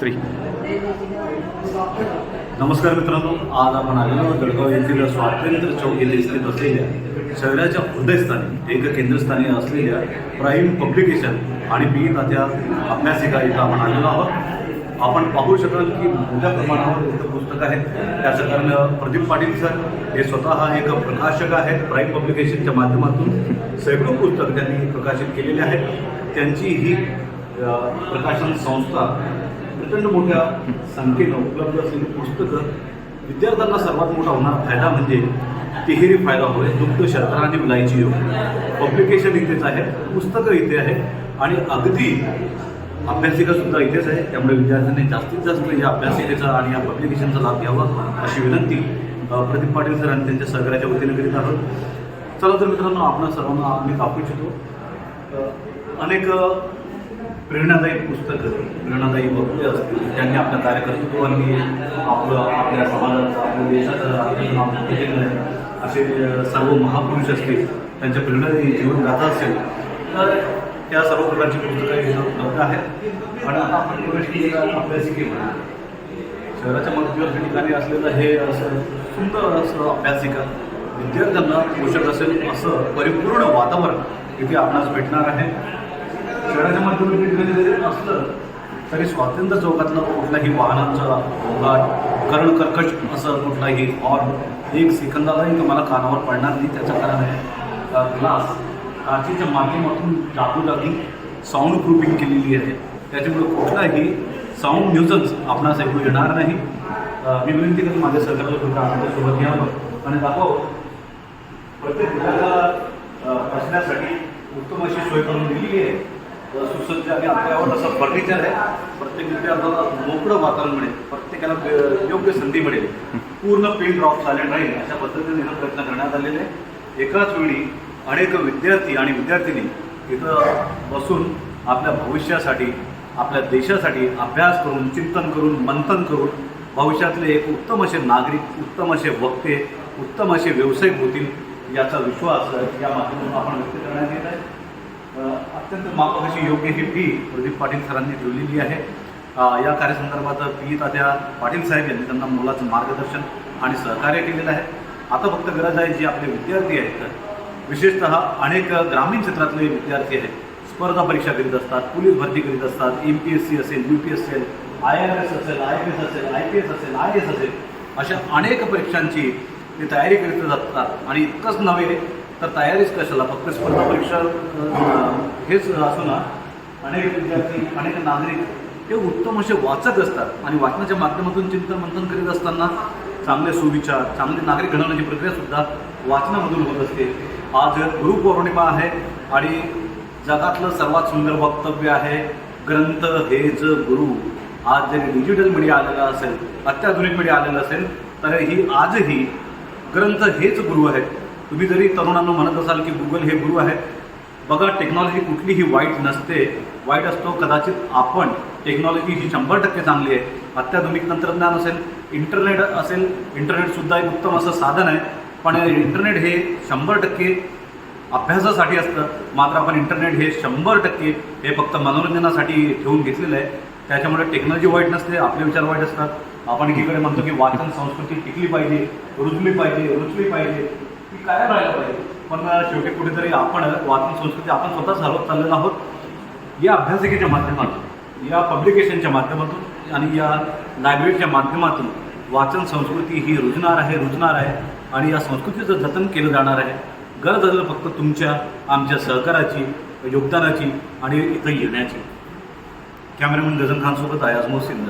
Three नमस्कार मित्रांनो आज आपण आलेलो आहोत जळगाव येथील स्वातंत्र्य चौक येथे स्थित असलेल्या शहराच्या हृदयस्थानी एक केंद्रस्थानी असलेल्या प्राईम पब्लिकेशन आणि बी तात्या अभ्यासिका इथं आपण आलेलो आहोत. आपण पाहू शकाल की मोठ्या प्रमाणावर इथं पुस्तक आहेत त्याचं कारण प्रदीप पाटील सर हे स्वतः एक प्रकाशक आहेत प्राईम पब्लिकेशनच्या माध्यमातून सैकडो पुस्तक त्यांनी प्रकाशित केलेले आहेत. त्यांची ही प्रकाशन संस्था प्रचंड मोठ्या संख्येनं उपलब्ध असलेली पुस्तकं विद्यार्थ्यांना सर्वात मोठा होणारा फायदा म्हणजे तिहेरी फायदा होय दुग्ध शर्करा आणि विलायची योग. पब्लिकेशन इथेच आहे पुस्तकं इथे आहे आणि अगदी अभ्यासिका सुद्धा इथेच आहे. त्यामुळे विद्यार्थ्यांनी जास्तीत जास्त या अभ्यासिकेचा आणि या पब्लिकेशनचा लाभ घ्यावा अशी विनंती प्रदीप पाटील सर आणि त्यांच्या सहकार्याच्या वतीने करीत आहोत. चला तर मित्रांनो आपण सर्वांना आम्ही दाखवू इच्छितो अनेक प्रेरणादायी पुस्तकं प्रेरणादायी वक्ते असतील त्यांनी आपल्या कार्यकर्तृत्वांनी आपलं आपल्या समाजाचं आपल्या देशाचं आपलं केलेलं आहे. असे सर्व महापुरुष असतील त्यांच्या प्रेरणादायी जीवन गाथा असेल तर त्या सर्व प्रकारची पुस्तकं इथं उपलब्ध आहेत. आणि आता आपण प्रवेश केलेला अभ्यासिकेमध्ये शहराच्या मध्यवर्ती ठिकाणी असलेलं हे असं सुंदर असं अभ्यासिका विद्यार्थ्यांना पोषक असेल असं परिपूर्ण वातावरण इथे आपणास भेटणार आहे. शहराच्या मध्यवर्ती ठिकाणी जरी असलं तरी स्वातंत्र्य चौकातलं कुठलाही वाहनांचा गोंगाट करण कर्कश असं कुठलाही हॉर्न एक सेकंदालाही तुम्हाला कानावर पडणार नाही त्याचं कारण आहे ग्लास काचेच्या माध्यमातून जागोजागी साऊंड प्रूफिंग केलेली आहे. त्याच्यामुळे कुठलाही साऊंड न्यूजच आपणास ऐकू येणार नाही. मी विनंती करतो माझ्या सरकारला सुद्धा आमच्यासोबत यावं आणि दाखव प्रत्येक घराला अ, बसण्यासाठी उत्तम अशी सोय करून दिलेली आहे. सुसज्ज आणि आपल्यावर असं फर्निचर आहे. प्रत्येक विद्यार्थ्याला मोकळं वातावरण मिळेल. प्रत्येकाला योग्य संधी मिळेल. पूर्ण पेन ड्रॉप सायलेंट राहील. अशा पद्धतीने हा प्रयत्न करण्यात आलेले आहे. एकाच वेळी अनेक विद्यार्थी आणि विद्यार्थिनी इथं बसून आपल्या भविष्यासाठी आपल्या देशासाठी अभ्यास करून चिंतन करून मंथन करून भविष्यातले एक उत्तम असे नागरिक उत्तम असे वक्ते उत्तम असे व्यावसायिक होतील याचा विश्वास या माध्यमातून आपण व्यक्त करण्यात येत आहे. अत्यंत माफक अशी योग्य ही फी प्रदीप पाटील सरांनी ठेवलेली आहे. या कार्यसंदर्भात पी तात्या पाटील साहेब यांनी त्यांना मुलाचं मार्गदर्शन आणि सहकार्य केलेलं आहे. आता फक्त गरज आहे जे आपले विद्यार्थी आहेत विशेषतः अनेक ग्रामीण क्षेत्रातले विद्यार्थी आहेत. स्पर्धा परीक्षा करीत असतात पोलीस भरती करीत असतात एम पी एस सी असेल यू पी एस सी असेल आय आर एस असेल आय पी एस असेल आय पी एस असेल आय एस असेल अशा अनेक परीक्षांची ते तयारी करीत जातात. आणि इतकंच नव्हे तर तयारीच कशाला? फक्त स्पर्धा परीक्षा हेच असू ना अनेक विद्यार्थी अनेक नागरिक हे उत्तम असे वाचत असतात आणि वाचनाच्या माध्यमातून चिंतन मंथन करीत असताना चांगले सुविचार चांगले नागरिक घडवण्याची प्रक्रिया सुद्धा वाचनामधून होत असते. आज गुरुपौर्णिमा आहे आणि जगातलं सर्वात सुंदर वक्तव्य आहे ग्रंथ हेच गुरु. आज जरी डिजिटल मीडिया आलेला असेल अत्याधुनिक मीडिया आलेला असेल तर ही आजही ग्रंथ हेच गुरु आहेत. तुम्ही जरी तरुणांना म्हणत असाल की गुगल हे गुरु आहेत बघा टेक्नॉलॉजी कुठलीही वाईट नसते. वाईट असतो कदाचित आपण टेक्नॉलॉजी ही शंभर टक्के चांगली आहे. अत्याधुनिक तंत्रज्ञान असेल इंटरनेट असेल इंटरनेटसुद्धा एक उत्तम असं साधन आहे. पण इंटरनेट हे शंभर टक्के अभ्यासासाठी असतं. मात्र आपण इंटरनेट हे शंभर टक्के हे फक्त मनोरंजनासाठी ठेवून घेतलेलं आहे. त्याच्यामुळे टेक्नॉलॉजी वाईट नसते आपले विचार वाईट असतात. आपण एकीकडे म्हणतो की वाचन संस्कृती टिकली पाहिजे रुजली पाहिजे रुचली पाहिजे. ती काय राहायला पाहिजे पण शेवटी कुठेतरी आपण वाचन संस्कृती आपण स्वतः हरवत चाललेलो आहोत. या अभ्यासिकेच्या माध्यमातून या पब्लिकेशनच्या माध्यमातून आणि या लायब्ररीच्या माध्यमातून वाचन संस्कृती ही रुजणार आहे रुजणार आहे आणि या संस्कृतीचं जतन केलं जाणार आहे. गरज असेल फक्त तुमच्या आमच्या सहकाराची योगदानाची आणि इथं येण्याची. कॅमेरामन गझन खानसोबत आहे आज मोहसिन